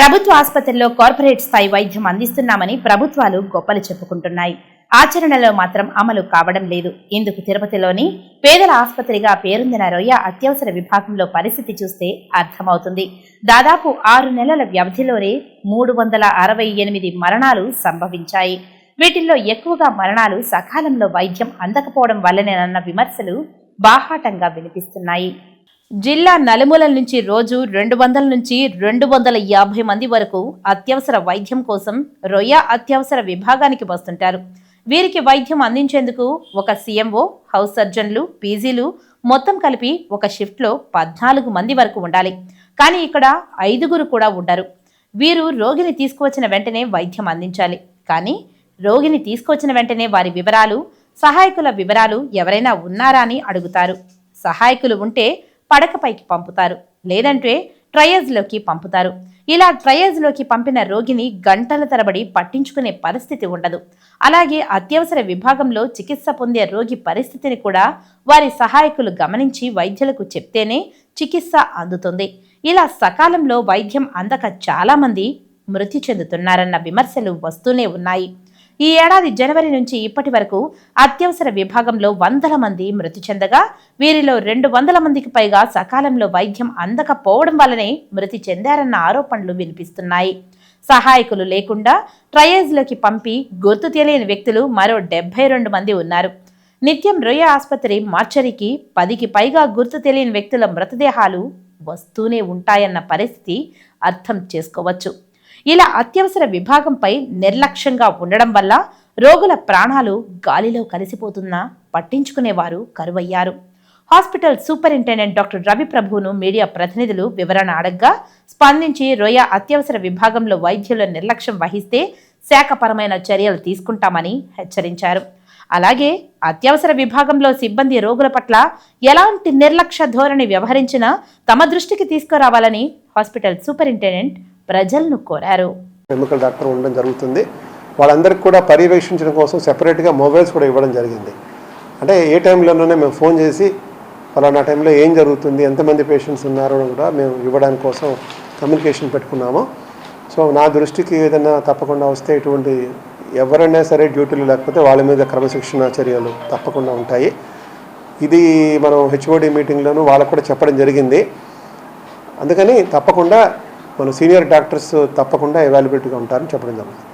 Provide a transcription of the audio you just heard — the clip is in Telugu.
ప్రభుత్వ ఆసుపత్రిలో కార్పొరేట్ స్థాయి వైద్యం అందిస్తున్నామని ప్రభుత్వాలు గొప్పలు చెప్పుకుంటున్నాయి. ఆచరణలో మాత్రం అమలు కావడం లేదు. ఇందుకు తిరుపతిలోని పేదల ఆసుపత్రిగా పేరొందిన రొయ్య అత్యవసర విభాగంలో పరిస్థితి చూస్తే అర్థమవుతుంది. దాదాపు ఆరు నెలల వ్యవధిలోనే మూడు వందల అరవై ఎనిమిది మరణాలు సంభవించాయి. వీటిల్లో ఎక్కువగా మరణాలు సకాలంలో వైద్యం అందకపోవడం వల్లనేనన్న విమర్శలు బాహాటంగా వినిపిస్తున్నాయి. జిల్లా నలుమూలల నుంచి రోజు రెండు వందల నుంచి రెండు వందల యాభై మంది వరకు అత్యవసర వైద్యం కోసం రొయ్య అత్యవసర విభాగానికి వస్తుంటారు. వీరికి వైద్యం అందించేందుకు ఒక సీఎంఓ హౌస్ సర్జన్లు పీజీలు మొత్తం కలిపి ఒక షిఫ్ట్లో పద్నాలుగు మంది వరకు ఉండాలి. కానీ ఇక్కడ ఐదుగురు కూడా ఉండరు. వీరు రోగిని తీసుకువచ్చిన వెంటనే వైద్యం అందించాలి. కానీ రోగిని తీసుకొచ్చిన వెంటనే వారి వివరాలు సహాయకుల వివరాలు ఎవరైనా ఉన్నారా అని అడుగుతారు. సహాయకులు ఉంటే పడకపైకి పంపుతారు. లేదంటే ట్రయల్స్లోకి పంపుతారు. ఇలా ట్రయల్స్లోకి పంపిన రోగిని గంటల తరబడి పట్టించుకునే పరిస్థితి ఉండదు. అలాగే అత్యవసర విభాగంలో చికిత్స పొందే రోగి పరిస్థితిని కూడా వారి సహాయకులు గమనించి వైద్యులకు చెప్తేనే చికిత్స అందుతుంది. ఇలా సకాలంలో వైద్యం అందక చాలామంది మృతి చెందుతున్నారన్న విమర్శలు వస్తూనే ఉన్నాయి. ఈ ఏడాది జనవరి నుంచి ఇప్పటి వరకు అత్యవసర విభాగంలో వందల మంది మృతి చెందగా వీరిలో రెండు వందల మందికి పైగా సకాలంలో వైద్యం అందకపోవడం వల్లనే మృతి చెందారన్న ఆరోపణలు వినిపిస్తున్నాయి. సహాయకులు లేకుండా ట్రయేజ్లోకి పంపి గుర్తు తెలియని వ్యక్తులు మరో డెబ్బై రెండు మంది ఉన్నారు. నిత్యం రొయ్య ఆసుపత్రి మార్చరికి పదికి పైగా గుర్తు తెలియని వ్యక్తుల మృతదేహాలు వస్తూనే ఉంటాయన్న పరిస్థితి అర్థం చేసుకోవచ్చు. ఇలా అత్యవసర విభాగంపై నిర్లక్ష్యంగా ఉండడం వల్ల రోగుల ప్రాణాలు గాలిలో కలిసిపోతున్నా పట్టించుకునేవారు కరువయ్యారు. హాస్పిటల్ సూపరింటెండెంట్ డాక్టర్ రవి ప్రభువును మీడియా ప్రతినిధులు వివరణ అడగ్గా స్పందించి రొయ్య అత్యవసర విభాగంలో వైద్యుల నిర్లక్ష్యం వహిస్తే శాఖపరమైన చర్యలు తీసుకుంటామని హెచ్చరించారు. అలాగే అత్యవసర విభాగంలో సిబ్బంది రోగుల పట్ల ఎలాంటి నిర్లక్ష్య ధోరణి వ్యవహరించినా తమ దృష్టికి తీసుకురావాలని హాస్పిటల్ సూపరింటెండెంట్ ప్రజలను కోరారు. ఎముకల డాక్టర్ ఉండడం జరుగుతుంది. వాళ్ళందరికీ కూడా పర్యవేక్షించడం కోసం సెపరేట్గా మొబైల్స్ కూడా ఇవ్వడం జరిగింది. అంటే ఏ టైంలోనే మేము ఫోన్ చేసి ఫలానా టైంలో ఏం జరుగుతుంది? ఎంతమంది పేషెంట్స్ ఉన్నారో? కూడా మేము ఇవ్వడానికి కోసం కమ్యూనికేషన్ పెట్టుకున్నాము. సో నా దృష్టికి ఏదైనా తప్పకుండా వస్తే ఇటువంటి ఎవరైనా సరే డ్యూటీలు లేకపోతే వాళ్ళ మీద క్రమశిక్షణ చర్యలు తప్పకుండా ఉంటాయి. ఇది మనం హెచ్ఓడి మీటింగ్లోనూ వాళ్ళకు కూడా చెప్పడం జరిగింది. అందుకని తప్పకుండా మన సీనియర్ డాక్టర్స్ తప్పకుండా అవైలబిలిటీగా ఉంటారని చెప్పడం జరుగుతుంది.